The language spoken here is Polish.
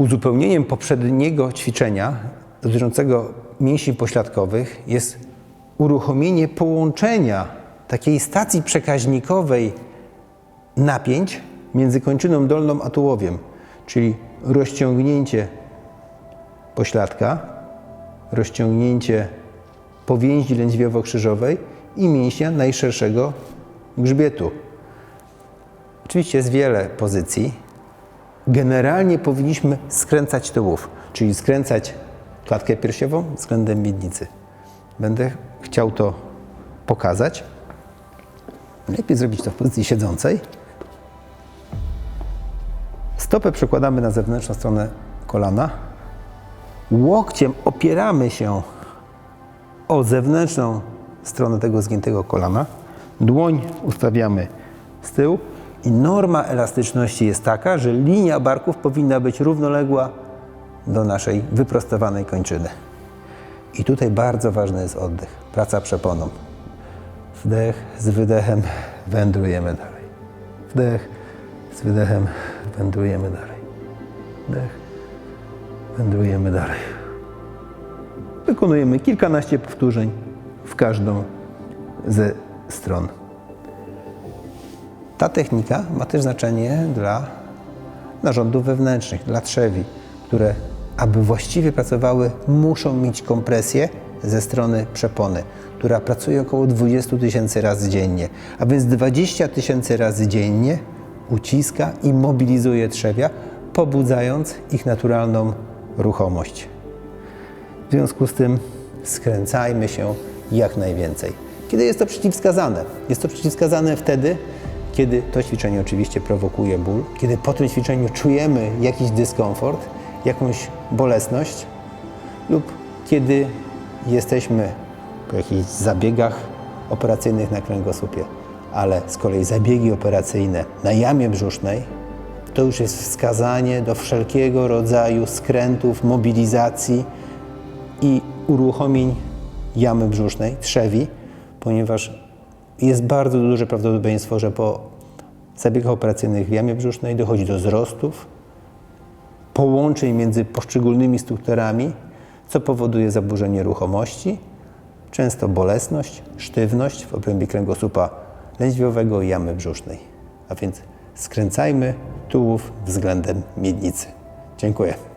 Uzupełnieniem poprzedniego ćwiczenia dotyczącego mięśni pośladkowych jest uruchomienie połączenia takiej stacji przekaźnikowej napięć między kończyną dolną a tułowiem, czyli rozciągnięcie pośladka, rozciągnięcie powięzi lędźwiowo-krzyżowej i mięśnia najszerszego grzbietu. Oczywiście jest wiele pozycji. Generalnie powinniśmy skręcać tułów, czyli skręcać klatkę piersiową względem miednicy. Będę chciał to pokazać. Lepiej zrobić to w pozycji siedzącej. Stopę przekładamy na zewnętrzną stronę kolana. Łokciem opieramy się o zewnętrzną stronę tego zgiętego kolana. Dłoń ustawiamy z tyłu i norma elastyczności jest taka, że linia barków powinna być równoległa do naszej wyprostowanej kończyny. I tutaj bardzo ważny jest oddech, praca przeponą. Wdech z wydechem wędrujemy dalej. Wdech z wydechem wędrujemy dalej. Wdech, wędrujemy dalej. Wykonujemy kilkanaście powtórzeń w każdą ze stron. Ta technika ma też znaczenie dla narządów wewnętrznych, dla trzewi, które, aby właściwie pracowały, muszą mieć kompresję ze strony przepony, która pracuje około 20 tysięcy razy dziennie, a więc 20 tysięcy razy dziennie uciska i mobilizuje trzewia, pobudzając ich naturalną ruchomość. W związku z tym skręcajmy się jak najwięcej. Kiedy jest to przeciwwskazane? Jest to przeciwwskazane wtedy, kiedy to ćwiczenie oczywiście prowokuje ból, kiedy po tym ćwiczeniu czujemy jakiś dyskomfort, jakąś bolesność lub kiedy jesteśmy po jakichś zabiegach operacyjnych na kręgosłupie, ale z kolei zabiegi operacyjne na jamie brzusznej to już jest wskazanie do wszelkiego rodzaju skrętów, mobilizacji i uruchomień jamy brzusznej, trzewi, ponieważ jest bardzo duże prawdopodobieństwo, że po zabiegach operacyjnych w jamie brzusznej dochodzi do wzrostów, połączeń między poszczególnymi strukturami, co powoduje zaburzenie ruchomości, często bolesność, sztywność w obrębie kręgosłupa lędźwiowego i jamy brzusznej. A więc skręcajmy tułów względem miednicy. Dziękuję.